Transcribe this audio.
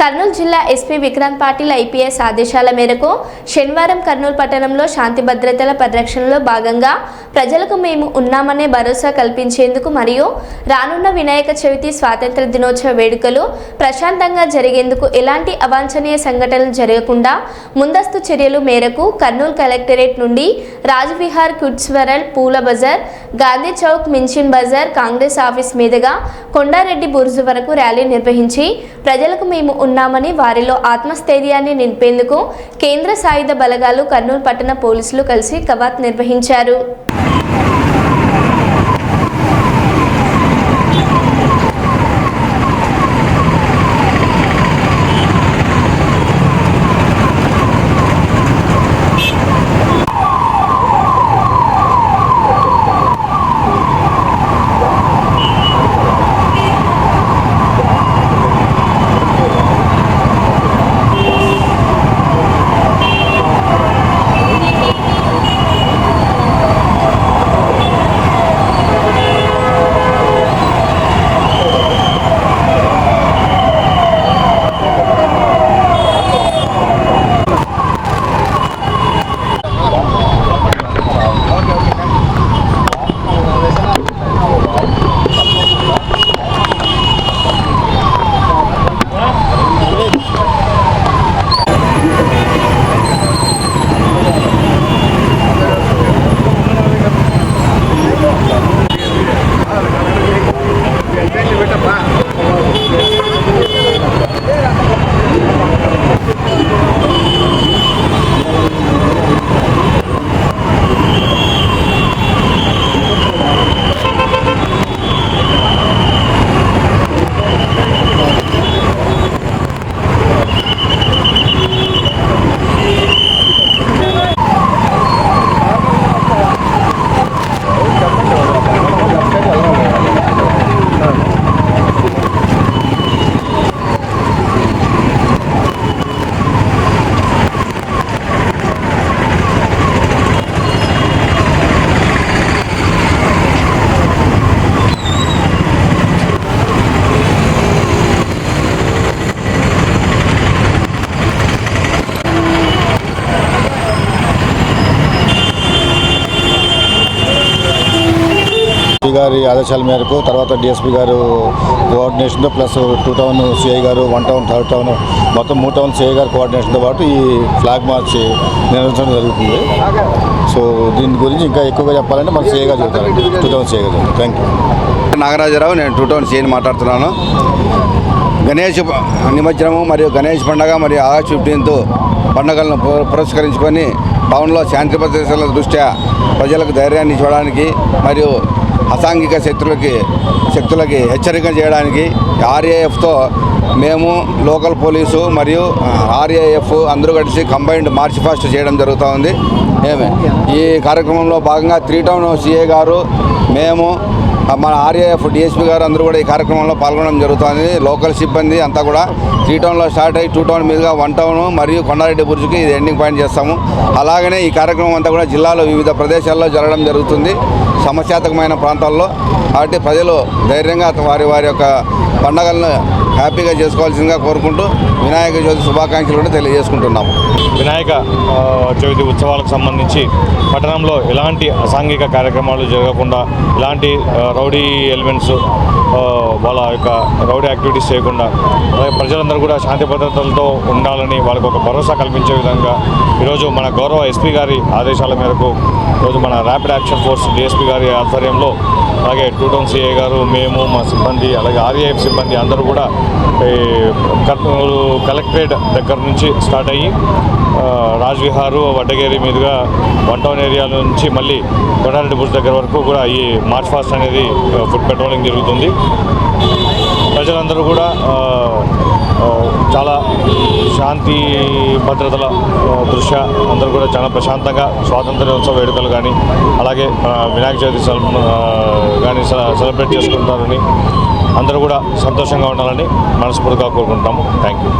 కర్నూలు జిల్లా SP Vikrant Patil IPS ఆదేశాల మేరకు శనివారం కర్నూలు పట్టణంలో శాంతి భద్రతల పరిరక్షణలో భాగంగా ప్రజలకు మేము ఉన్నామనే భరోసా కల్పించేందుకు మరియు రానున్న వినాయక చవితి స్వాతంత్ర దినోత్సవ వేడుకలు ప్రశాంతంగా జరిగేందుకు ఎలాంటి అవాంఛనీయ సంఘటనలు జరగకుండా ముందస్తు చర్యలు మేరకు కర్నూలు కలెక్టరేట్ నుండి రాజ్విహార్ కిడ్స్ పూల బజార్ గాంధీ చౌక్ మిన్చిన్ బజార్ కాంగ్రెస్ ఆఫీస్ మీదుగా కొండారెడ్డి బుర్జు వరకు ర్యాలీ నిర్వహించి ప్రజలకు మేము ఉన్నామని వారిలో ఆత్మస్థైర్యాన్ని నింపేందుకు కేంద్ర సాయుధ బలగాలు కర్నూలు పట్టణ పోలీసులు కలిసి కవాత్ నిర్వహించారు. గారి ఆదేశాల మేరకు తర్వాత డిఎస్పీ గారు కోఆర్డినేషన్తో ప్లస్ టూ టౌన్ సిఐ గారు వన్ టౌన్ థర్డ్ టౌన్ మొత్తం మూడు టౌన్ సిఐ గారు కోఆర్డినేషన్తో పాటు ఈ ఫ్లాగ్ మార్చ్ నిర్వహించడం జరుగుతుంది. సో దీని గురించి ఇంకా ఎక్కువగా చెప్పాలంటే మన సిఐ గారు చెబుతారండి. టూ టౌన్ సిఐ గారు థ్యాంక్ యూ నాగరాజరావు నేను టూ టౌన్ సీని మాట్లాడుతున్నాను. గణేష్ నిమజ్జనము మరియు గణేష్ పండగ మరియు ఆగస్ట్ ఫిఫ్టీన్త్ పండుగలను పు- పురస్కరించుకొని టౌన్లో శాంతి భద్రతల దృష్ట్యా ప్రజలకు ధైర్యాన్ని ఇవ్వడానికి మరియు అసాంఘిక శక్తులకి శక్తులకి హెచ్చరిక చేయడానికి ఆర్ఏఎఫ్తో మేము లోకల్ పోలీసు మరియు ఆర్ఏఎఫ్ అందరూ కలిసి కంబైన్డ్ మార్చ్ ఫాస్ట్ చేయడం జరుగుతూ ఉంది. ఏమే ఈ కార్యక్రమంలో భాగంగా త్రీ టౌన్ సిఏ గారు మేము మన ఆర్ఏఎఫ్ డిఎస్పీ గారు అందరూ కూడా ఈ కార్యక్రమంలో పాల్గొనడం జరుగుతుంది. లోకల్ సిబ్బంది అంతా కూడా త్రీ టౌన్లో స్టార్ట్ అయ్యి టూ టౌన్ మీదుగా వన్ టౌన్ మరియు కొండారెడ్డి బుర్జ్కి ఇది ఎండింగ్ పాయింట్ చేస్తాము. అలాగనే ఈ కార్యక్రమం అంతా కూడా జిల్లాలో వివిధ ప్రదేశాల్లో జరగడం జరుగుతుంది. సమస్యాత్మకమైన ప్రాంతాల్లో కాబట్టి ప్రజలు ధైర్యంగా వారి వారి యొక్క పండగలను హ్యాపీగా చేసుకోవాల్సిందిగా కోరుకుంటూ వినాయక చవితి శుభాకాంక్షలు తెలియజేసుకుంటున్నాము. వినాయక చవితి ఉత్సవాలకు సంబంధించి పట్టణంలో ఎలాంటి అసాంఘిక కార్యక్రమాలు జరగకుండా ఎలాంటి రౌడీ ఎలిమెంట్స్ వాళ్ళ యొక్క రౌడీ యాక్టివిటీస్ చేయకుండా అలాగే ప్రజలందరూ కూడా శాంతి భద్రతలతో ఉండాలని వాళ్ళకు ఒక భరోసా కల్పించే విధంగా ఈరోజు మన గౌరవ ఎస్పీ గారి ఆదేశాల మేరకు ఈరోజు మన ర్యాపిడ్ యాక్షన్ ఫోర్స్ డిఎస్పీ గారి ఆధ్వర్యంలో అలాగే టూ టౌన్ సిఐ గారు మేము మా సిబ్బంది అలాగే ఆర్ఏఎఫ్ సిబ్బంది అందరూ కూడా ఈ కర్నూలు కలెక్టరేట్ దగ్గర నుంచి స్టార్ట్ అయ్యి రాజ్విహారు వడ్డగేరి మీదుగా వన్ టౌన్ ఏరియా నుంచి మళ్ళీ కొండారెడ్డి బుర్జ్ దగ్గర వరకు కూడా ఈ మార్చ్ ఫాస్ట్ అనేది ఫుడ్ పెట్రోలింగ్ జరుగుతుంది. ప్రజలందరూ కూడా శాంతి భద్రతల దృష్ట్యా అందరూ కూడా చాలా ప్రశాంతంగా స్వాతంత్ర్యోత్సవ వేడుకలు కానీ అలాగే వినాయక చవితి కానీ సెలబ్రేట్ చేసుకుంటారని అందరూ కూడా సంతోషంగా ఉండాలని మనస్ఫూర్తిగా కోరుకుంటాము థ్యాంక్ యూ